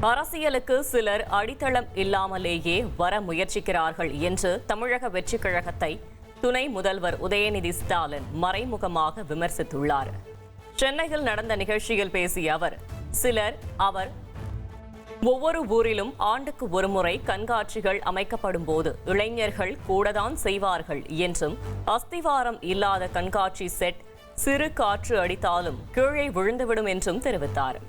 அரசியலுக்கு சிலர் அடித்தளம் இல்லாமலேயே வர முயற்சிக்கிறார்கள் என்று தமிழக வெற்றி கழகத்தை துணை முதல்வர் உதயநிதி ஸ்டாலின் மறைமுகமாக விமர்சித்துள்ளார். சென்னையில் நடந்த நிகழ்ச்சியில் பேசிய அவர் சிலர் அவர் ஒவ்வொரு ஊரிலும் ஆண்டுக்கு ஒருமுறை கண்காட்சிகள் அமைக்கப்படும் போது இளைஞர்கள் கூடதான் செய்வார்கள் என்றும் அஸ்திவாரம் இல்லாத கண்காட்சி செட் சிறு காற்று அடித்தாலும் கீழே விழுந்துவிடும் என்றும் தெரிவித்தார்.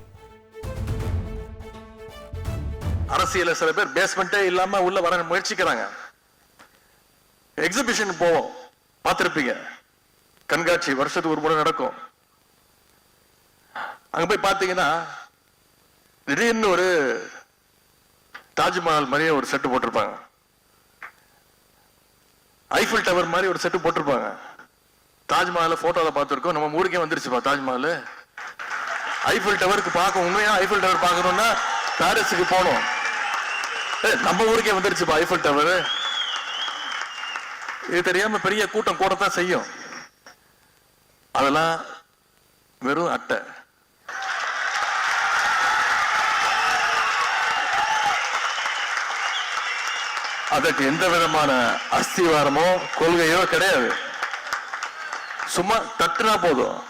அரசியல சில பேர் பேஸ்மெண்டே இல்லாம உள்ள வர முயற்சிக்கிறாங்க. எக்ஸிபிஷன் போவோம். பார்த்திருப்பீங்க. கண்காட்சி வருஷத்துக்கு ஒரு முறை நடக்கும். அங்க போய் பார்த்தீங்கன்னா திடீர்னு ஒரு தாஜ்மஹால் மாதிரியே ஒரு செட்டு போட்டிருப்பாங்க. ஐஃபில் டவர் மாதிரி ஒரு செட்டு போட்டிருப்பாங்க. தாஜ்மஹால போட்டோல பார்த்துருக்கோம். நம்ம ஊருக்கே வந்துருச்சுப்பா தாஜ்மஹால் ஐஃபில் டவருக்கு பார்க்க உண்மையா ஐஃபில் டவர் பார்க்கணும்னா பாரிஸுக்கு போகணும். நம்ம ஊருக்கே வந்துருச்சுப்பா ஐஃபில் டவர் இது தெரியாம பெரிய கூட்டம் கூடத்தான் செய்யும். அதெல்லாம் வெறும் அட்டை. அதற்கு எந்த விதமான அஸ்திவாரமோ கொள்கையோ கிடையாது. சும்மா தட்டுனா போதும்.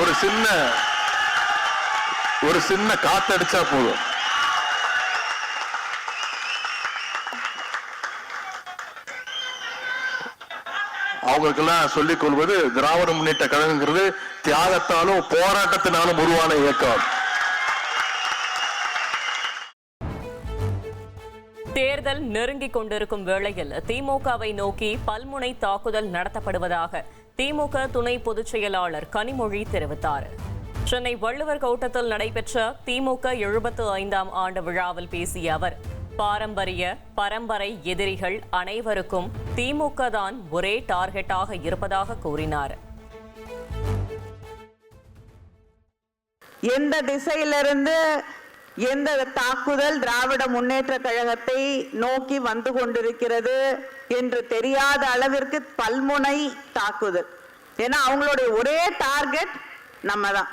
ஒரு சின்ன ஒரு சின்ன காத்தடிச்சா போதும். அவங்களுக்கெல்லாம் சொல்லிக் கொள்வது திராவிட முன்னேற்ற கழகங்கிறது தியாகத்தாலும் போராட்டத்தினாலும் உருவான இயக்கம். தேர்தல் நெருங்கிக் கொண்டிருக்கும் வேளையில் திமுகவை நோக்கி பல்முனை தாக்குதல் நடத்தப்படுவதாக திமுக துணை பொதுச் செயலாளர் கனிமொழி தெரிவித்தார். சென்னை வள்ளுவர் கோட்டத்தில் நடைபெற்ற திமுக எழுபத்து ஐந்தாம் ஆண்டு விழாவில் பேசிய அவர் பாரம்பரிய பரம்பரை எதிரிகள் அனைவருக்கும் திமுக தான் ஒரே டார்கெட்டாக இருப்பதாக கூறினார். எந்த திசையிலிருந்து எந்த தாக்குதல் திராவிட முன்னேற்ற கழகத்தை நோக்கி வந்து கொண்டிருக்கிறது என்று தெரியாத அளவிற்கு பல்முனை தாக்குதல். ஏன்னா அவங்களுடைய ஒரே டார்கெட் நம்ம தான்